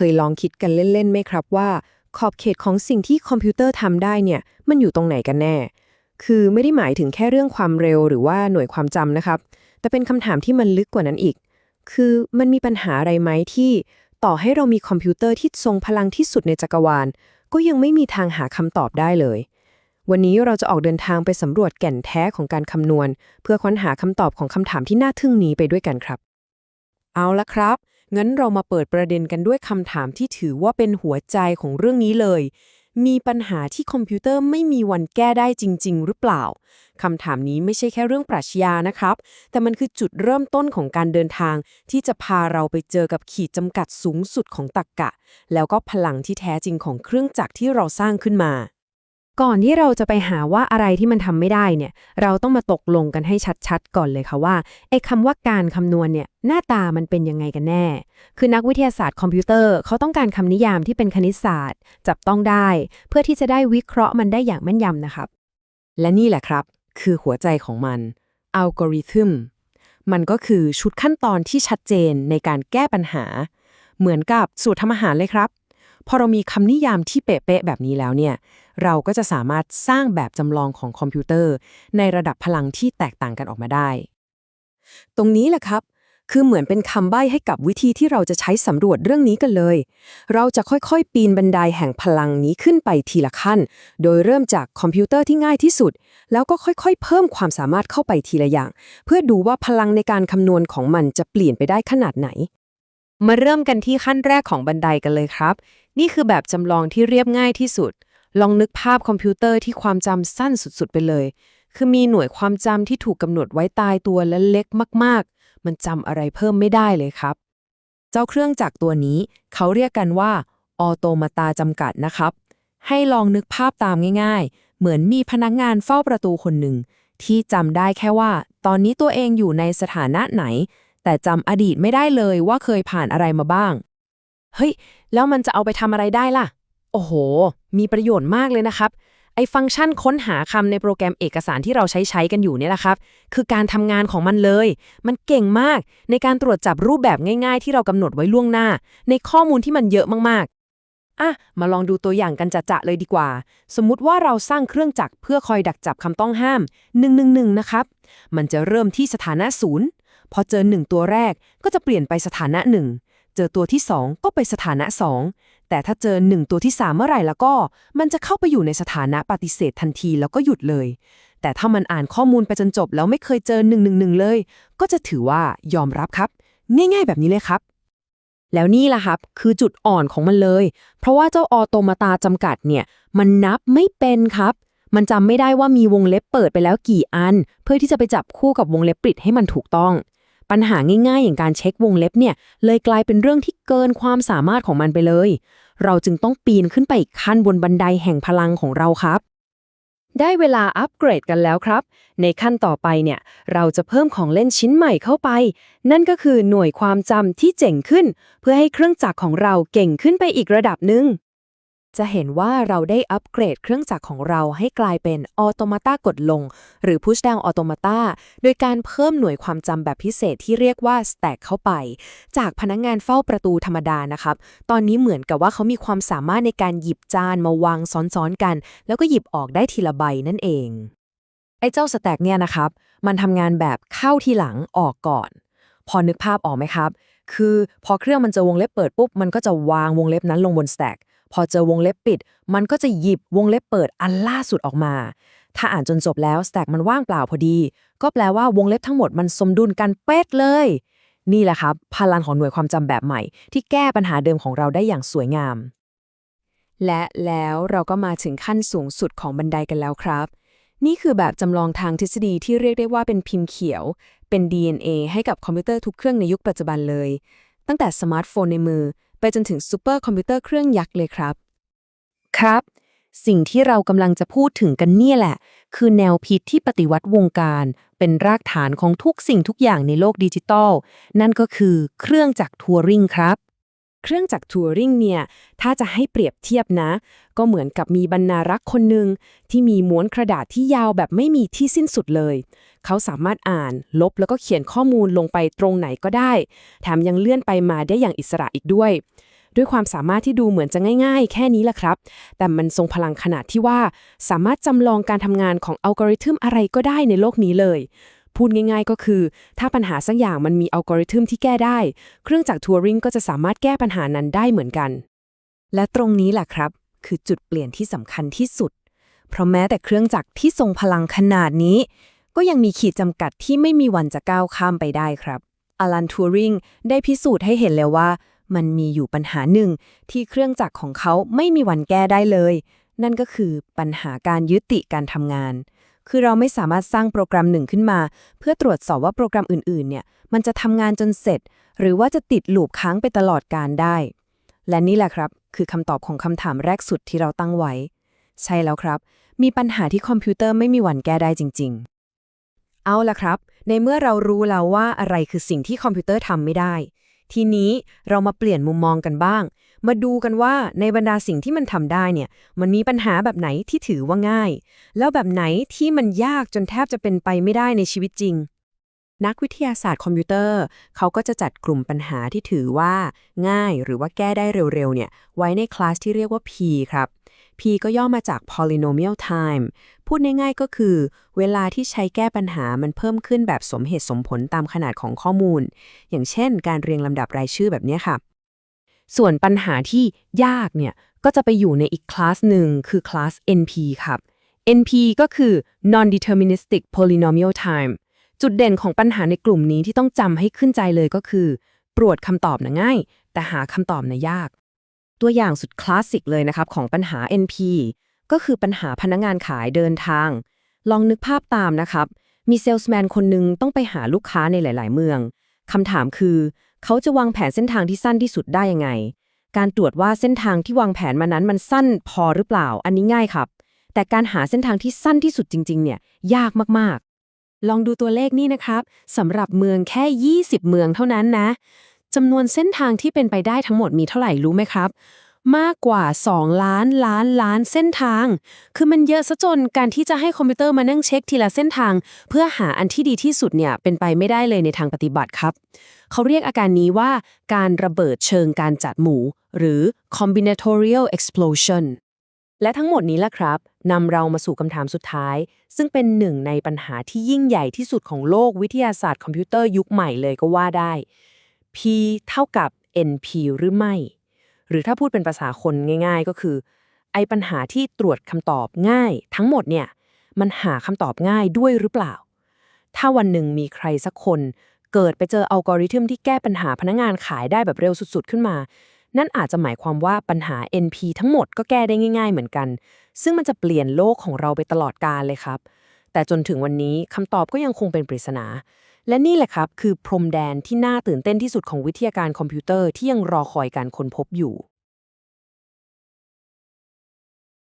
เคยลองคิดกันเล่นๆไหมครับว่า ขอบเขตของสิ่งที่คอมพิวเตอร์ทำได้เนี่ย มันอยู่ตรงไหนกันแน่ คือไม่ได้หมายถึงแค่เรื่องความเร็วหรือว่าหน่วยความจำนะครับ แต่เป็นคำถามที่มันลึกกว่านั้นอีก คือมันมีปัญหาอะไรไหมที่ ต่อให้เรามีคอมพิวเตอร์ที่ทรงพลังที่สุดในจักรวาล ก็ยังไม่มีทางหาคำตอบได้เลยวันนี้เราจะออกเดินทางไปสำรวจแก่นแท้ของการคำนวณ เพื่อค้นหาคำตอบของคำถามที่น่าทึ่งนี้ไปด้วยกันครับ เอาละครับ งั้นเรามาเปิดประเด็นกันด้วยคำถามที่ถือว่าเป็นหัวใจของเรื่องนี้เลย มีปัญหาที่คอมพิวเตอร์ไม่มีวันแก้ได้จริง ๆ หรือเปล่าคำถามนี้ไม่ใช่แค่เรื่องปรัชญานะครับ แต่มันคือจุดเริ่มต้นของการเดินทาง ที่จะพาเราไปเจอกับขีดจำกัดสูงสุดของตรรกกะ แล้วก็พลังที่แท้จริงของเครื่องจักรที่เราสร้างขึ้นมา ก่อนที่เราจะไปหาว่าอะไรที่มันทำไม่ได้เนี่ย เราต้องมาตกลงกันให้ชัดๆ ก่อนเลยค่ะว่าไอ้คำว่าการคำนวณเนี่ยหน้าตามันเป็นยังไงกันแน่ คือนักวิทยาศาสตร์คอมพิวเตอร์เขาต้องการคำนิยามที่เป็นคณิตศาสตร์ จับต้องได้ เพื่อที่จะได้วิเคราะห์มันได้อย่างแม่นยำนะครับ และนี่แหละครับ คือหัวใจของมันอัลกอริทึมมันก็คือชุดขั้นตอนที่ชัดเจนในการแก้ปัญหา เหมือนกับสูตรทำอาหารเลยครับ พอเรามีคำนิยามที่เป๊ะๆแบบนี้แล้วเนี่ย เราก็จะสามารถสร้างแบบจำลองของคอมพิวเตอร์ ในระดับพลังที่แตกต่างกันออกมาได้ ตรงนี้แหละครับ คือเหมือนเป็นคำใบ้ให้กับวิธีที่เราจะใช้สำรวจเรื่องนี้กันเลย เราจะค่อยๆ ปีนบันไดแห่งพลังนี้ขึ้นไปทีละขั้น โดยเริ่มจากคอมพิวเตอร์ที่ง่ายที่สุด แล้วก็ค่อยๆ เพิ่มความสามารถเข้าไปทีละอย่าง เพื่อดูว่าพลังในการคำนวณของมันจะเปลี่ยนไปได้ขนาดไหนมาเริ่มกันที่ขั้นแรกของบันไดกันเลยครับนี่คือแบบจำลองที่เรียบง่ายที่สุด ลองนึกภาพคอมพิวเตอร์ที่ความจำสั้นสุดๆไปเลย คือมีหน่วยความจำที่ถูกกำหนดไว้ตายตัวและเล็กมากๆ มันจำอะไรเพิ่มไม่ได้เลยครับ เจ้าเครื่องจักรตัวนี้ เขาเรียกกันว่าออโตมาตาจำกัดนะครับ ให้ลองนึกภาพตามง่าย ๆ เหมือนมีพนักงานเฝ้าประตูคนหนึ่งที่จำได้แค่ว่า ตอนนี้ตัวเองอยู่ในสถานะไหน แต่จำอดีตไม่ได้เลยว่าเคยผ่านอะไรมาบ้าง เฮ้ย แล้วมันจะเอาไปทำอะไรได้ล่ะ โอ้โห มีประโยชน์มากเลยนะครับ ไอ้ฟังก์ชันค้นหาคำในโปรแกรมเอกสารที่เราใช้ใช้กันอยู่เนี่ยแหละครับ คือการทำงานของมันเลย มันเก่งมากในการตรวจจับรูปแบบง่าย ๆ ที่เรากำหนดไว้ล่วงหน้า ในข้อมูลที่มันเยอะมากๆ อะ มาลองดูตัวอย่างกันจะๆเลยดีกว่า สมมุติว่าเราสร้างเครื่องจักรเพื่อคอยดักจับคำต้องห้าม 111 นะครับ มันจะเริ่มที่สถานะศูนย์พอเจอ 1 ตัวแรกก็จะเปลี่ยนไปสถานะ 1 เจอตัวที่ 2 ก็ไปสถานะ 2 แต่ถ้าเจอ 1 ตัวที่ 3 เมื่อไหร่แล้วก็ มันจะเข้าไปอยู่ในสถานะปฏิเสธทันทีแล้วก็หยุดเลย แต่ถ้ามันอ่านข้อมูลไปจนจบแล้วไม่เคยเจอ 111 เลย ก็จะถือว่ายอมรับครับ ง่ายๆแบบนี้เลยครับ แล้วนี่ล่ะครับ คือจุดอ่อนของมันเลย เพราะว่าเจ้าออโตมาตาจำกัดเนี่ย มันนับไม่เป็นครับ มันจำไม่ได้ว่ามีวงเล็บเปิดไปแล้วกี่อัน เพื่อที่จะไปจับคู่กับวงเล็บปิดให้มันถูกต้อง ปัญหาง่ายๆ อย่างการเช็ควงเล็บเนี่ย เลยกลายเป็นเรื่องที่เกินความสามารถของมันไปเลย เราจึงต้องปีนขึ้นไปอีกขั้นบนบันไดแห่งพลังของเราครับ ได้เวลาอัปเกรดกันแล้วครับ ในขั้นต่อไปเนี่ย เราจะเพิ่มของเล่นชิ้นใหม่เข้าไป นั่นก็คือหน่วยความจำที่เจ๋งขึ้น เพื่อให้เครื่องจักรของเราเก่งขึ้นไปอีกระดับหนึ่ง จะเห็นว่าเราได้อัปเกรดเครื่องจักรของเราให้กลายเป็นออโตมาตากดลง หรือ push down automata โดยการเพิ่มหน่วยความจำแบบพิเศษที่เรียกว่า stack เข้าไป จากพนักงานเฝ้าประตูธรรมดานะครับ ตอนนี้เหมือนกับว่าเขามีความสามารถในการหยิบจานมาวางซ้อนๆกัน แล้วก็หยิบออกได้ทีละใบนั่นเอง ไอ้เจ้า stack เนี่ยนะครับ มันทำงานแบบเข้าทีหลังออกก่อน พอนึกภาพออกไหมครับ คือพอเครื่องมันจอวงเล็บเปิดปุ๊บมันก็จะวางวงเล็บนั้นลงบน stack พอเจอวงเล็บปิด มันก็จะหยิบวงเล็บเปิดอันล่าสุดออกมา ถ้าอ่านจนจบแล้ว stack มันว่างเปล่าพอดี ก็แปลว่าวงเล็บทั้งหมดมันสมดุลกันเป๊ะเลย นี่แหละครับ พลังของหน่วยความจำแบบใหม่ ที่แก้ปัญหาเดิมของเราได้อย่างสวยงาม และแล้วเราก็มาถึงขั้นสูงสุดของบันไดกันแล้วครับ นี่คือแบบจำลองทางทฤษฎีที่เรียกได้ว่าเป็นพิมพ์เขียว เป็น DNA ให้กับคอมพิวเตอร์ทุกเครื่องในยุคปัจจุบันเลย ตั้งแต่สมาร์ทโฟนในมือ ไปจนถึงซูเปอร์คอมพิวเตอร์เครื่องยักษ์เลยครับ ครับ สิ่งที่เรากำลังจะพูดถึงกันเนี่ยแหละ คือแนวพิษที่ปฏิวัติวงการ เป็นรากฐานของทุกสิ่งทุกอย่างในโลกดิจิตอลนั่นก็คือเครื่องจักรทัวริงครับ เครื่องจักรทัวริงเนี่ยถ้าจะให้เปรียบเทียบนะ ก็เหมือนกับมีบรรณารักษ์คนหนึ่งที่มีม้วนกระดาษที่ยาวแบบไม่มีที่สิ้นสุดเลย เขาสามารถอ่าน ลบแล้วก็เขียนข้อมูลลงไปตรงไหนก็ได้ แถมยังเลื่อนไปมาได้อย่างอิสระอีกด้วย ด้วยความสามารถที่ดูเหมือนจะง่ายๆ แค่นี้แหละครับ แต่มันทรงพลังขนาดที่ว่า สามารถจำลองการทำงานของอัลกอริทึมอะไรก็ได้ในโลกนี้เลย พูดง่าย ๆ ก็คือ ถ้าปัญหาสักอย่างมันมีอัลกอริทึมที่แก้ได้ เครื่องจักรทัวริงก็จะสามารถแก้ปัญหานั้นได้เหมือนกัน และตรงนี้แหละครับ คือจุดเปลี่ยนที่สำคัญที่สุด เพราะแม้แต่เครื่องจักรที่ทรงพลังขนาดนี้ ก็ยังมีขีดจำกัดที่ไม่มีวันจะก้าวข้ามไปได้ครับอลันทูริงได้พิสูจน์ให้เห็นแล้วว่า มันมีอยู่ปัญหาหนึ่งที่เครื่องจักรของเขาไม่มีวันแก้ได้เลย นั่นก็คือปัญหาการยุติการทำงาน คือเราไม่สามารถสร้างโปรแกรมหนึ่งขึ้นมา เพื่อตรวจสอบว่าโปรแกรมอื่นๆเนี่ยมันจะทำงานจนเสร็จ หรือว่าจะติดลูปค้างไปตลอดการได้ และนี่แหละครับ คือคำตอบของคำถามแรกสุดที่เราตั้งไว้ ใช่แล้วครับ มีปัญหาที่คอมพิวเตอร์ไม่มีวันแก้ได้จริง ๆ เอาล่ะครับ ในเมื่อเรารู้แล้วว่าอะไรคือสิ่งที่คอมพิวเตอร์ทำไม่ได้ ทีนี้เรามาเปลี่ยนมุมมองกันบ้าง มาดูกันว่าในบรรดาสิ่งที่มันทำได้เนี่ยมันมีปัญหาแบบไหนที่ถือว่าง่าย แล้วแบบไหนที่มันยากจนแทบจะเป็นไปไม่ได้ในชีวิตจริง นักวิทยาศาสตร์คอมพิวเตอร์ เขาก็จะจัดกลุ่มปัญหาที่ถือว่า ง่ายหรือว่าแก้ได้เร็วๆเนี่ยไว้ในคลาสที่เรียกว่า P ครับ P ก็ย่อมาจาก polynomial time พูดง่ายๆก็คือ เวลาที่ใช้แก้ปัญหามันเพิ่มขึ้นแบบสมเหตุสมผลตามขนาดของข้อมูล อย่างเช่น การเรียงลำดับรายชื่อแบบนี้ค่ะ ส่วนปัญหาที่ยากเนี่ย ก็จะไปอยู่ในอีกคลาสหนึ่งคือคลาส NP ครับ NP ก็คือ non-deterministic polynomial time จุดเด่นของปัญหาในกลุ่มนี้ที่ต้องจำให้ขึ้นใจเลยก็คือ ตรวจคำตอบนะง่าย แต่หาคำตอบนะยาก ตัวอย่างสุดคลาสสิกเลยนะครับของปัญหา NP ก็คือปัญหาพนักงานขายเดินทาง ลองนึกภาพตามนะครับ มีเซลส์แมนคนหนึ่งต้องไปหาลูกค้าในหลาย ๆ เมืองคำถามคือ เขาจะวางแผนเส้นทางที่สั้นที่สุดได้ยังไง การตรวจว่าเส้นทางที่วางแผนมานั้นมันสั้นพอหรือเปล่า อันนี้ง่ายครับ แต่การหาเส้นทางที่สั้นที่สุดจริง ๆ เนี่ยยากมาก ๆ ลองดูตัวเลขนี่นะครับสำหรับเมืองแค่ 20 เมืองเท่านั้นนะจำนวนเส้นทางที่เป็นไปได้ทั้งหมดมีเท่าไหร่รู้ไหมครับ มากกว่า 2 ล้านล้านล้านเส้นทาง คือมันเยอะซะจนการที่จะให้คอมพิวเตอร์มานั่งเช็คทีละเส้นทาง เพื่อหาอันที่ดีที่สุดเนี่ยเป็นไปไม่ได้เลยในทางปฏิบัติครับ เขาเรียกอาการนี้ว่าการระเบิดเชิงการจัดหมู่ หรือ combinatorial explosion และทั้งหมดนี้ล่ะครับนำเรามาสู่คำถามสุดท้าย ซึ่งเป็นหนึ่งในปัญหาที่ยิ่งใหญ่ที่สุดของโลกวิทยาศาสตร์คอมพิวเตอร์ยุคใหม่เลยก็ว่าได้ P เท่ากับ NP หรือไม่ หรือถ้าพูดเป็นภาษาคนง่าย ๆ ก็คือ ไอ้ปัญหาที่ตรวจคำตอบง่าย ทั้งหมดเนี่ยมันหาคำตอบง่ายด้วยหรือเปล่า ถ้าวันหนึ่งมีใครสักคน เกิดไปเจออัลกอริทึมที่แก้ปัญหาพนักงานขายได้แบบเร็วสุดๆ ขึ้นมา นั่นอาจจะหมายความว่าปัญหา NP ทั้งหมดก็แก้ได้ง่าย ๆ เหมือนกัน ซึ่งมันจะเปลี่ยนโลกของเราไปตลอดกาลเลยครับ แต่จนถึงวันนี้คำตอบก็ยังคงเป็นปริศนา และนี่แหละครับคือพรมแดนที่น่าตื่นเต้นที่สุดของวิทยาการคอมพิวเตอร์ที่ยังรอคอยการค้นพบอยู่